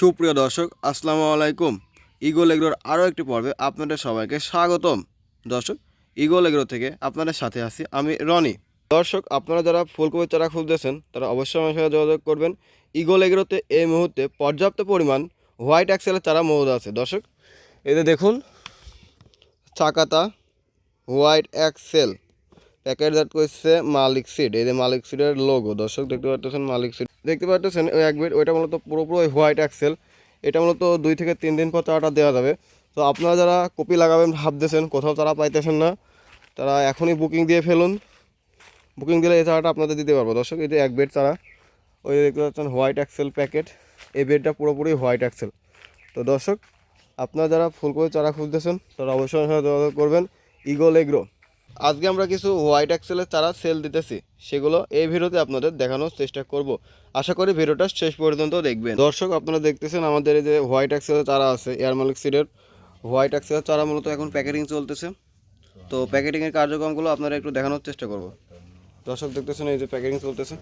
সুপ্রিয় দর্শক, আসসালামু আলাইকুম। ইগল এগ্রোর আরও একটি পর্বে আপনাদের সবাইকে স্বাগতম। দর্শক ইগল এগ্রো থেকে আপনাদের সাথে আছি আমি রনি। দর্শক, আপনারা যারা ফুলকপির চারা খুঁজতেছেন, তারা অবশ্যই আমার সাথে যোগাযোগ করবেন। ইগল এগ্রোতে এই মুহূর্তে পর্যাপ্ত পরিমাণ হোয়াইট অ্যাক্সেলের চারা মজুদ আছে। দর্শক এতে দেখুন চাকাতা হোয়াইট অ্যাক্সেল প্যাকেট জাত করছে মালিক সিড, এই যে মালিক সিডের লোগো দর্শক, দেখতে পাচ্ছেন মালিক সিড। দেখতে পাচ্ছেন ওই এক বেড ওইটা মূলত পুরোপুরি হোয়াইট অ্যাক্সেল এটা মূলত দুই থেকে তিন দিন পর চারাটা দেওয়া যাবে। তো আপনারা যারা কপি লাগাবেন, ভাবতেছেন, কোথাও তারা পাইতেছেন না, তারা এখনই বুকিং দিয়ে ফেলুন। বুকিং দিলে এই চারাটা আপনাদের দিতে পারব। দর্শক, এই যে এক বেড চারা, ওই দেখতে পাচ্ছেন হোয়াইট অ্যাক্সেল প্যাকেট এই বেডটা পুরোপুরি হোয়াইট অ্যাক্সেল তো দর্শক, আপনারা যারা ফুলকপি চারা খুঁজতেছেন, তারা অবশ্যই যোগাযোগ করবেন। ইগল এগ্রো আজকে আমরা কিছু হোয়াইট অ্যাক্সেলের চারা সেল দিতেছি। সেগুলো এই ভিডিওতে আপনাদের দেখানোর চেষ্টা করব। আশা করি ভিডিওটা শেষ পর্যন্ত দেখবেন। দর্শক, আপনারা দেখতেছেন আমাদের এই যে হোয়াইট অ্যাক্সেলের চারা আছে এয়ার মালিক সিডের হোয়াইট অ্যাক্সেলের চারা মূলত এখন প্যাকেটিং চলতেছে। তো প্যাকেটিংয়ের কার্যক্রমগুলো আপনারা একটু দেখানোর চেষ্টা করব। দর্শক, দেখতেছেন এই যে প্যাকেটিং চলতেছে।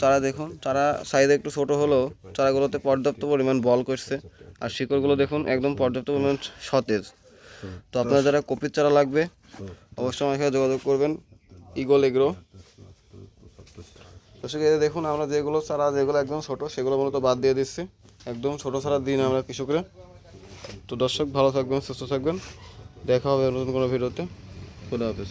চারা দেখুন, চারা সাইজে একটু ছোট হলেও চারাগুলোতে পর্যাপ্ত পরিমাণ বল করছে। আর শিকড়গুলো দেখুন, একদম পর্যাপ্ত পরিমাণ সতেজ। তো আপনারা যারা কপির চারা লাগবে অবশ্যই আমার সাথে যোগাযোগ করবেন ইগল এগ্রো দর্শক দেখুন, আমরা যেগুলো চারা, যেগুলো একদম ছোট, সেগুলো মূলত বাদ দিয়ে দিচ্ছি। একদম ছোট সারা দিন আমরা কৃষকরা। তো দর্শক, ভালো থাকবেন, সুস্থ থাকবেন। দেখা হবে নতুন কোনো ভিডিওতে। খোলা হাফেজ।